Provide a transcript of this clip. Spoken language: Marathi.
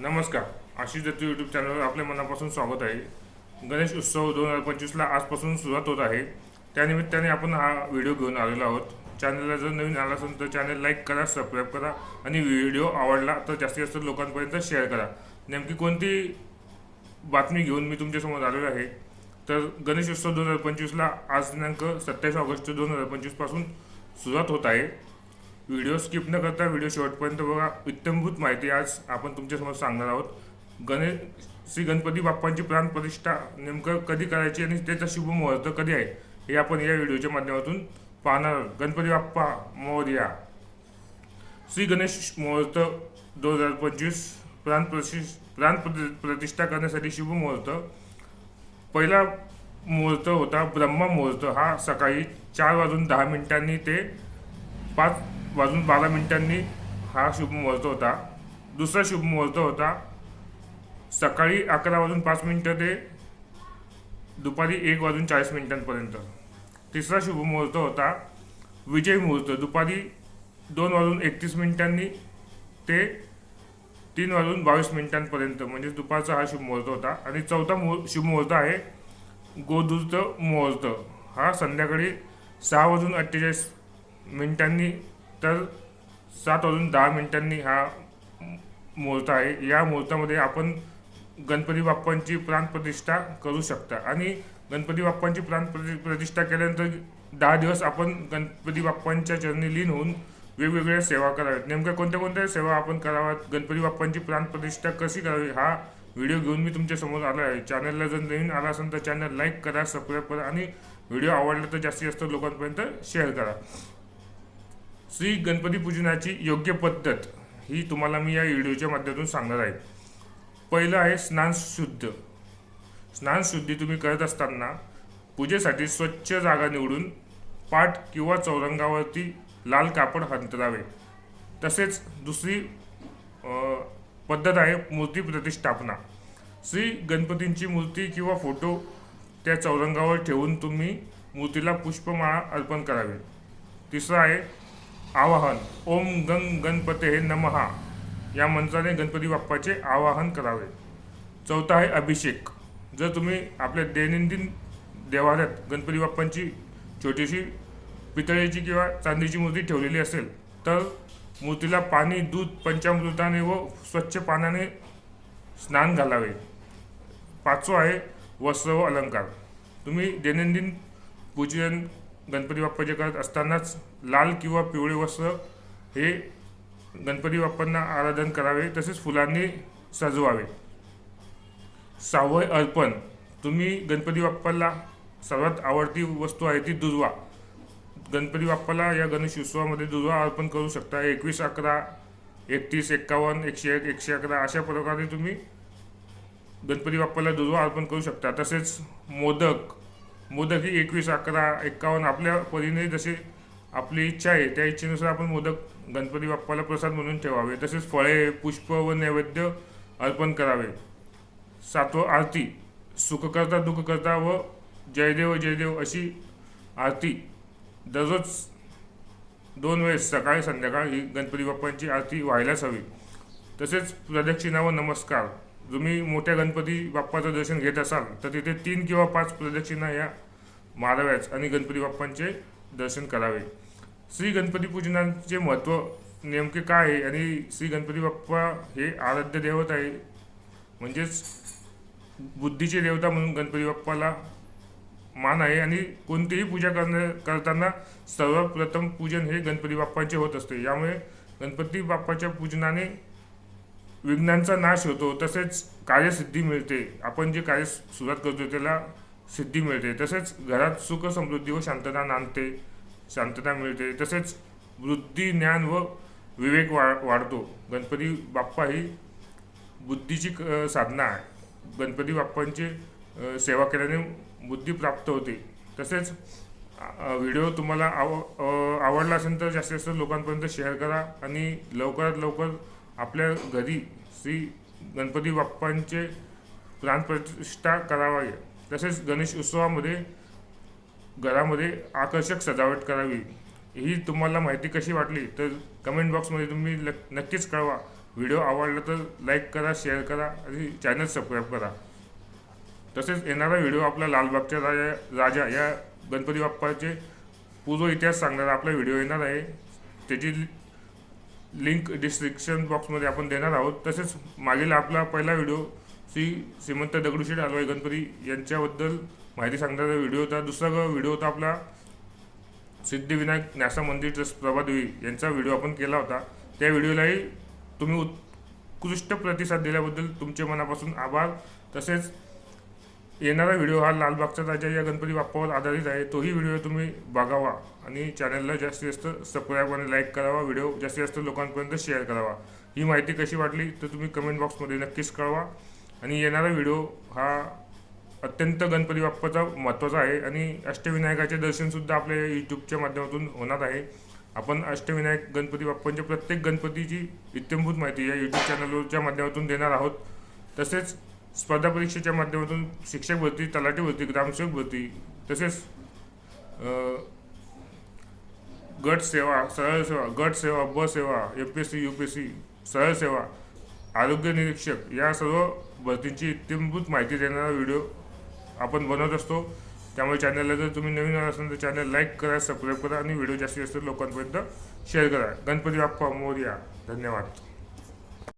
नमस्कार. आशिष दत्त यूट्यूब चॅनलवर आपल्या मनापासून स्वागत आहे. गणेश उत्सव दोन हजार पंचवीसला आजपासून सुरुवात होत आहे. त्यानिमित्ताने आपण हा व्हिडिओ घेऊन आलेलो आहोत. चॅनलला जर नवीन आला असेल तर चॅनल लाईक करा सबस्क्राईब करा आणि व्हिडिओ आवडला तर जास्तीत जास्त लोकांपर्यंत शेअर करा. नेमकी कोणती बातमी घेऊन मी तुमच्यासमोर आलेलो आहे? तर गणेश उत्सव दोन हजार पंचवीसला आज दिनांक सत्तावीस ऑगस्ट दोन हजार पंचवीसपासून सुरुवात होत आहे. व्हिडिओ स्किप न करता व्हिडिओ शेवटपर्यंत बघा. इत्तमभूत माहिती आज आपण तुमच्यासमोर सांगणार आहोत. गणेश श्री गणपती बाप्पांची प्राणप्रतिष्ठा नेमकं कधी करायची आणि त्याचा शुभ मुहूर्त कधी आहे? हे आपण या व्हिडिओच्या माध्यमातून पाहणार आहोत. गणपती बाप्पा मोर्या श्री गणेश मुहूर्त दोन हजार पंचवीस. प्राण प्रशिष प्राण प्रति- प्रतिष्ठा करण्यासाठी शुभ मुहूर्त. पहिला मुहूर्त होता ब्रह्म मुहूर्त. हा सकाळी चार वाजून दहा मिनिटांनी ते पाच वाजून बारा मिनिटांनी हा शुभमुहूर्त होता. दुसरा शुभमुहूर्त होता. सकाळी अकरा वाजून पाच मिनटं ते दुपारी एक वाजून चाळीस मिनिटांपर्यंत. तिसरा शुभमुहूर्त होता. विजय मुहूर्त दुपारी दोन वाजून एकतीस मिनिटांनी ते तीन वाजून बावीस मिनिटांपर्यंत. म्हणजे दुपारचा हा शुभमुहूर्त होता. आणि चौथा मुहूर् शुभमुहूर्त आहे गोदूत मुहूर्त. हा संध्याकाळी सहा वाजून अठ्ठेचाळीस मिनिटांनी तर सात वाजून दहा मिनिटांनी हा मुहूर्त आहे. या मुहूर्तामध्ये आपण गणपती बाप्पांची प्राणप्रतिष्ठा करू शकता. आणि गणपती बाप्पांची प्राण प्रति- प्रतिष्ठा केल्यानंतर दहा दिवस आपण गणपती बाप्पांच्या चरणी लीन होऊन वेगवेगळ्या सेवा कराव्यात. नेमक्या कोणत्या कोणत्या सेवा आपण कराव्यात? गणपती बाप्पांची प्राणप्रतिष्ठा कशी करावी? हा व्हिडिओ घेऊन मी तुमच्यासमोर आला आलो आहे. चॅनलला जर नवीन आला असेल तर चॅनल लाईक करा सबस्क्राईब करा आणि व्हिडिओ आवडला तर जास्तीत जास्त लोकांपर्यंत शेअर करा. श्री गणपती पूजनाची योग्य पद्धत ही तुम्हाला मी या व्हिडिओच्या माध्यमातून सांगणार आहे. पहिलं आहे स्नान शुद्ध. स्नान शुद्धी तुम्ही करत असताना पूजेसाठी स्वच्छ जागा निवडून पाठ किंवा चौरंगावरती लाल कापड अंतरावे तसेच दुसरी पद्धत आहे मूर्ती प्रतिष्ठापना. श्री गणपतींची मूर्ती किंवा फोटो त्या चौरंगावर ठेवून तुम्ही मूर्तीला पुष्पमाळा अर्पण करावे. तिसरं आहे आवाहन. ओम गंग गणपते हे नमहा. या मंत्राने गणपती बाप्पाचे आवाहन करावे. चौथा आहे अभिषेक. जर तुम्ही आपल्या दैनंदिन देवालयात गणपती बाप्पांची छोटीशी पितळेची किंवा चांदीची मूर्ती ठेवलेली असेल तर मूर्तीला पाणी दूध पंचामृताने व स्वच्छ पाण्याने स्नान घालावे. पाचवं आहे वस्त्र व अलंकार. तुम्ही दैनंदिन पूजन गणपती बाप्पाचे करत असतानाच लाल किंवा पिवळे वस्त्र हे गणपती बाप्पांना आराधन करावे तसेच फुलांनी सजवावे. सावय अर्पण. तुम्ही गणपती बाप्पाला सर्वात आवडती वस्तू आहे ती दुर्वा. गणपती बाप्पाला या गणेश उत्सवामध्ये दुर्वा अर्पण करू शकता. एकवीस अकरा एकतीस एक्कावन्न एकशे एक एकशे अकरा अशा प्रकारे तुम्ही गणपती बाप्पाला दुर्वा अर्पण करू शकता. तसेच मोदक मोदक ही एकवीस अकरा एक्कावन्न आपल्या परीने जसे आपली इच्छा आहे त्या इच्छेनुसार आपण मोदक गणपती बाप्पाला प्रसाद म्हणून ठेवावे. तसेच फळे पुष्प व नैवेद्य अर्पण करावे. सातवं आरती सुखकर्ता दुःखकर्ता व जयदेव जयदेव अशी आरती. दररोज दोन वेळेस सकाळी संध्याकाळ ही गणपती बाप्पांची आरती व्हायलाच हवी. तसेच प्रदक्षिणा व नमस्कार. तुम्ही मोठ्या गणपती बाप्पाचं दर्शन घेत असाल तर तिथे तीन किंवा पाच प्रदक्षिणा या माराव्याच आणि गणपती बाप्पांचे दर्शन करावे. श्री गणपती पूजनाचे महत्त्व नेमके काय आहे आणि श्री गणपती बाप्पा हे आराध्य दैवत आहे? म्हणजेच बुद्धीचे देवता म्हणून गणपती बाप्पाला मान आहे आणि कोणतीही पूजा करण्या करताना सर्वप्रथम पूजन हे गणपती बाप्पाचे होत असते. यामुळे गणपती बाप्पाच्या पूजनाने विघ्नांचा नाश होतो तसेच कार्यसिद्धी मिळते. आपण जे कार्य सुरुवात करतो त्याला सिद्धी मिळते. तसेच घरात सुख समृद्धी व शांतता नांदते शांतता मिळते. तसेच बुद्धी ज्ञान व विवेक वा वाढतो. गणपती बाप्पा ही बुद्धीची साधना आहे. गणपती बाप्पांची सेवा केल्याने बुद्धी प्राप्त होते. तसेच व्हिडिओ तुम्हाला आव आवडला असेल तर जास्तीत जास्त लोकांपर्यंत शेअर करा आणि लवकरात लवकर आपल्या घरी श्री गणपती बाप्पांचे प्राणप्रतिष्ठा करावी तसेच गणेश उत्सवामध्ये घरामध्ये आकर्षक सजावट करावी. ही तुम्हाला माहिती कशी वाटली तर कमेंट बॉक्समध्ये तुम्ही नक्कीच कळवा. व्हिडिओ आवडला तर लाईक करा शेअर करा आणि चॅनल सबस्क्राईब करा. तसेच येणारा व्हिडिओ आपला लालबागच्या राजा राजा या गणपती बाप्पाचे पूर्व इतिहास सांगणारा आपला व्हिडिओ येणार आहे. त्याची लिंक डिस्क्रिप्शन बॉक्समध्ये आपण देणार आहोत. तसेच मागील आपला पहिला व्हिडिओ श्री श्रीमंत दगडूशेठ हलवाई गणपती यांच्याबद्दल माहिती सांगणारा व्हिडिओ होता. दुसरा व्हिडिओ होता आपला सिद्धिविनायक न्यासा मंदिर ट्रस्ट प्रभादेवी यांचा व्हिडिओ आपण केला होता. त्या व्हिडिओलाही तुम्ही उत्कृष्ट प्रतिसाद दिल्याबद्दल तुमचे मनापासून आभार. तसेच येणारा व्हिडिओ हा लालबागचा राजा या गणपती बाप्पावर आधारित आहे. तोही व्हिडिओ तुम्ही बघावा आणि चॅनलला जास्तीत जास्त सबस्क्राईब आणि लाईक करावा. व्हिडिओ जास्तीत जास्त लोकांपर्यंत शेअर करावा. ही माहिती कशी वाटली तर तुम्ही कमेंट बॉक्समध्ये नक्कीच कळवा. आणि येणारा व्हिडिओ हा अत्यंत गणपती बाप्पाचा महत्त्वाचा आहे आणि अष्टविनायकाचे दर्शनसुद्धा आपल्या यूट्यूबच्या माध्यमातून होणार आहे. आपण अष्टविनायक गणपती बाप्पांच्या प्रत्येक गणपतीची इत्यंभूत माहिती या यूट्यूब चॅनलच्या माध्यमातून देणार आहोत. तसेच स्पर्धा परीक्षेच्या माध्यमातून शिक्षक भरती तलाठी भरती ग्रामसेवक भरती तसेच गट सेवा सरळ सेवा गट सेवा ब सेवा M P S C U P S C सरळ सेवा आरोग्य निरीक्षक या सर्व भरतींची इत्यंभूत माहिती देणारा व्हिडिओ आपण बनवत असतो. त्यामुळे चॅनलला जर तुम्ही नवीन आला असाल तर चॅनल लाईक करा सबस्क्राईब करा आणि व्हिडिओ जास्तीत जास्त लोकांपर्यंत शेअर करा. गणपती बाप्पा मोर्या धन्यवाद.